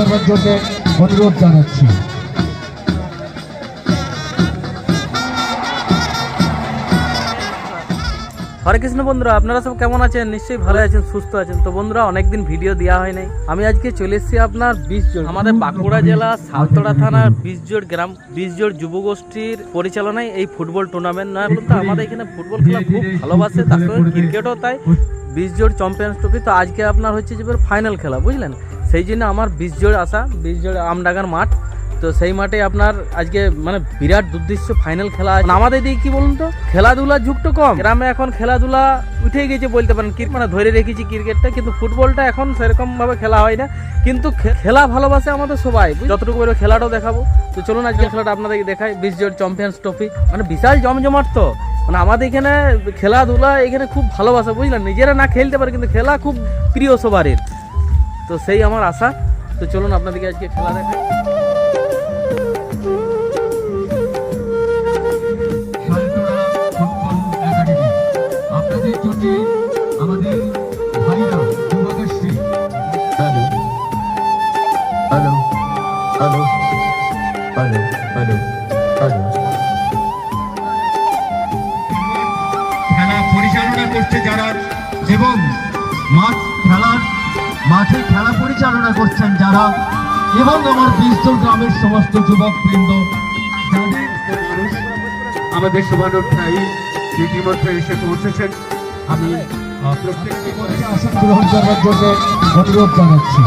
করবার জন্য অনুরোধ জানাচ্ছি। হরে কৃষ্ণ বন্ধুরা, আপনারা সব কেমন আছেন? নিশ্চয়ই ভালো আছেন, সুস্থ আছেন। তো বন্ধুরা, অনেকদিন ভিডিও দেওয়া হয় নাই আমি আজকে চলে এসেছি আপনার বিশজোড়, আমাদের বাঁকুড়া জেলা সালতড়া থানার বিশজোড় গ্রাম, বিশজোড় যুবগোষ্ঠীর পরিচালনায় এই ফুটবল টুর্নামেন্ট নয়। বলতে আমাদের এখানে ফুটবল খেলা খুব ভালোবাসে তার সঙ্গে ক্রিকেটও তাই। বিশজোড় চ্যাম্পিয়ন্স ট্রফি তো আজকে আপনার হচ্ছে যে ফাইনাল খেলা, বুঝলেন? সেই জন্য আমার বিশজোড় আসা বিশ বিশজোড় আমডাঙ্গার মাঠ। তো সেই মাঠে আপনার আজকে মানে বিরাট দুর্দৃশ্য ফাইনাল খেলা। আমাদের দিকে কি বলুন তো? খেলাধুলার যুগটা কম। গ্রামে এখন খেলাধুলা উঠে গেছে বলতে পারেন। মানে ধরে রেখেছি ক্রিকেটটা, কিন্তু ফুটবলটা এখন সেরকম ভাবে খেলা হয় না। কিন্তু খেলা ভালোবাসে আমাদের সবাই। যতটুকু পারব খেলাটাও দেখাবো। তো চলুন আজকে খেলাটা আপনাদেরকে দেখাই। বিশ জন চ্যাম্পিয়ন্স ট্রফি মানে বিশাল জমজমাট তো। মানে আমাদের এখানে খেলাধুলা এখানে খুব ভালোবাসা, বুঝলেন? নিজেরা না খেলতে পারে, কিন্তু খেলা খুব প্রিয় সবারই তো সেই আমার আশা। তো চলুন আপনাদেরকে আজকে খেলা হ্যালো হ্যালো হ্যালো খেলা পরিচালনা করছে যারা, এবং মাঠ খেলার মাঠে খেলা পরিচালনা করছেন যারা এবং আমার বিস্তর গ্রামের সমস্ত যুবক বৃন্দ আমাদের শুভানুধ্যায়ী, ইতিমধ্যে এসে পৌঁছেছেন। আমি প্রত্যেককে আশা গ্রহণ করার জন্য অনুরোধ জানাচ্ছি।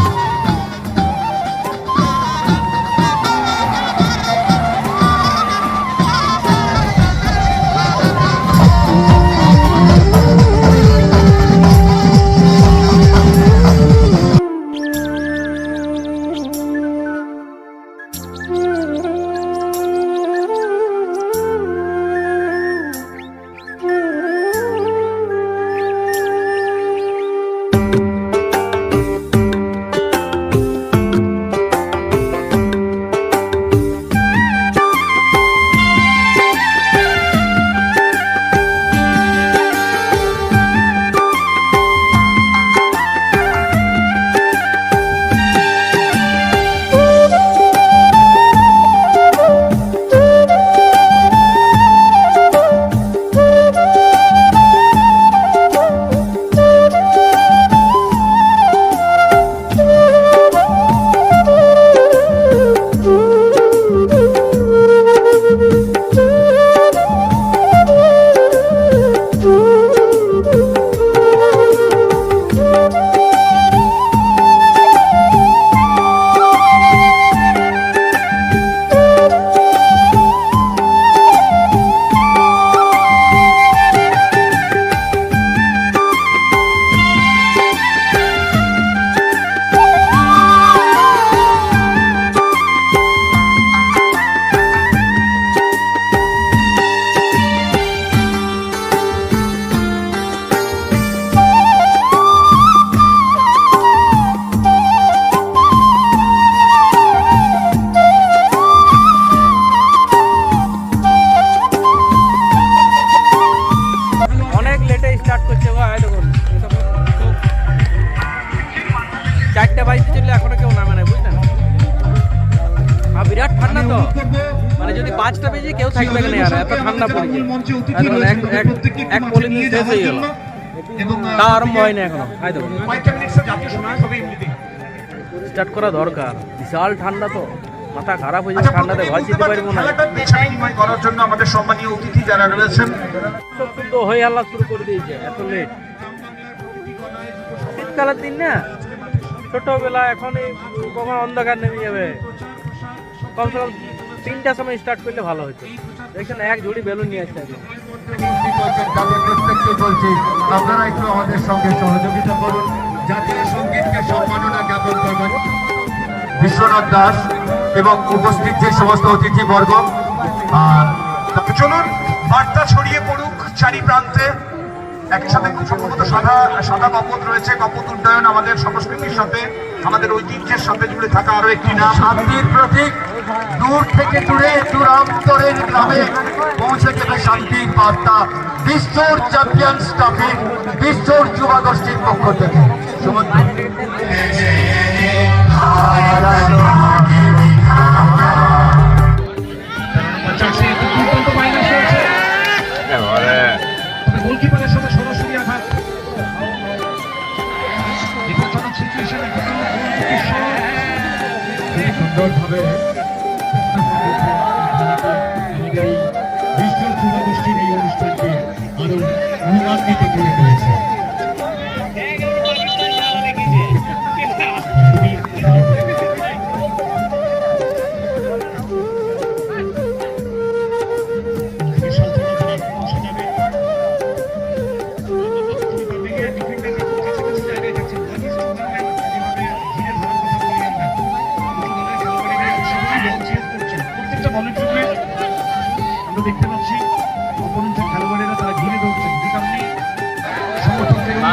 থাকবে না আর এত ঠান্ডা দেখুন, এক এক এক পলিথিন শেষ গেল তা আরম্ভ হয়নি এখনও। স্টার্ট করা দরকার। বিশাল ঠান্ডা তো। মাথা খারাপ হয়ে যাবে ঠান্ডাতে ঘর যেতে পারব না। করার জন্য আমাদের সম্মানীয় অতিথি যারা রয়েছেন। তো হয়ে আল্লাহ শুরু করে দিয়েছে এত লেট শীতকালের দিন না? ছোটবেলা এখনই কখন অন্ধকার নেমে যাবে। কমসে কম তিনটার সময় স্টার্ট করলে ভালো হতো। দেখছেন, এক ঝুড়ি বেলুন নিয়ে বলছি আপনারা একটু আমাদের সঙ্গে সহযোগিতা করুন জাতীয় সঙ্গীতকে সম্মাননা জ্ঞাপন করবেন বিশ্বনাথ দাস এবং উপস্থিত যে সমস্ত অতিথিবর্গ চলুন, বার্তা ছড়িয়ে পড়ুক চারি প্রান্তে। একই সাথে খুব সম্ভবত সাদা সাদা কপত রয়েছে। কপত উড্ডয়ন আমাদের সংস্কৃতির সাথে, আমাদের ঐতিহ্যের সাথে জুড়ে থাকা আরও একটি নাম। শান্তির প্রতীক দূর থেকে দূরে দূরান্তরের গ্রামে পৌঁছে গেলে শান্তির বার্তা বিশ্বর চ্যাম্পিয়ন্স ট্রফি বিশ্বর যুবা গোষ্ঠীর পক্ষ থেকে। সুন্দরভাবে এই বিশ্ব যুবগোষ্ঠীর এই অনুষ্ঠানকে আরও উন্নতিতে করে দিয়েছে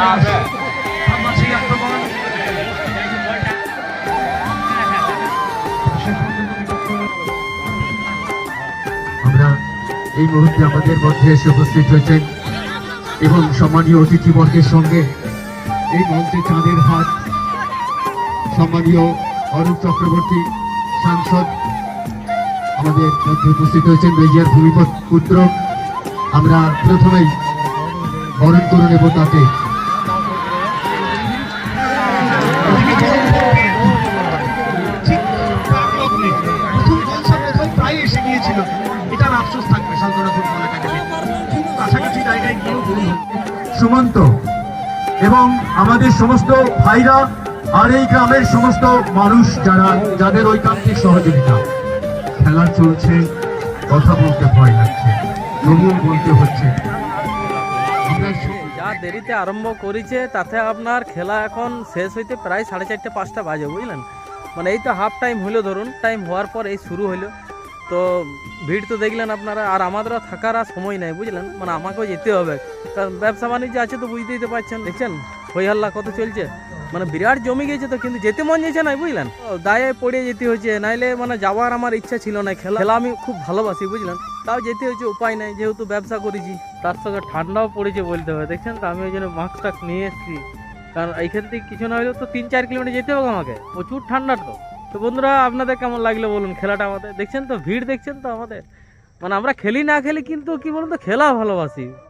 আমরা এই মুহূর্তে আমাদের মধ্যে এসে উপস্থিত হয়েছেন এবং সম্মানীয় অতিথিবর্গের সঙ্গে এই মঞ্চে চাঁদের হাট সম্মানীয় অরূপ চক্রবর্তী সাংসদ আমাদের মধ্যে উপস্থিত হয়েছেন মেজিয়ার ভূমিপত পুত্র। আমরা প্রথমেই বরণ করে নেব তাকে। সুমন্ত এবং আমাদের সমস্ত ভাইরা আর এই গ্রামের সমস্ত মানুষ যারা, যাদের ঐকান্তিক সহযোগিতা। খেলা চলছে, কথা বলতে ভয় লাগছে তবুও বলতে হচ্ছে। যা দেরিতে আরম্ভ করেছে, তাতে আপনার খেলা এখন শেষ হইতে প্রায় সাড়ে চারটে, পাঁচটা বাজে, বুঝলেন? মানে এই তো হাফ টাইম হইল ধরুন টাইম হওয়ার পর এই শুরু হইল। তো ভিড় তো দেখলেন আপনারা, আর আমাদেরও থাকার আর সময় নাই, বুঝলেন? মানে আমাকেও যেতে হবে। কারণ ব্যবসা বাণিজ্য আছে তো বুঝতেই তো পারছেন, দেখছেন? হই হাল্লা কত চলছে। মানে বিরাট জমি গেছে তো, কিন্তু যেতে মন যাচ্ছে না, বুঝলেন? দায়ে পড়ে যেতে হয়েছে নাইলে মানে যাওয়ার আমার ইচ্ছা ছিল না, খেলা খেলা আমি খুব ভালোবাসি, বুঝলেন? তাও যেতে হয়েছে উপায় নাই, যেহেতু ব্যবসা করেছি। তার সঙ্গে ঠান্ডাও পড়েছে বলতে হবে, দেখছেন? তো আমি ওই জন্য মাস্ক টাক নিয়ে এসেছি। কারণ এইখান থেকে কিছু না হলেও তো তিন চার কিলোমিটার যেতে হবে আমাকে। প্রচুর ঠান্ডার তো। তো বন্ধুরা, আপনাদের কেমন লাগল বলুন খেলাটা আমাদের? দেখছেন তো, ভিড় দেখছেন তো আমাদের? মানে আমরা খেলি না খেলি, কিন্তু কি বলুন তো, খেলা ভালোবাসি।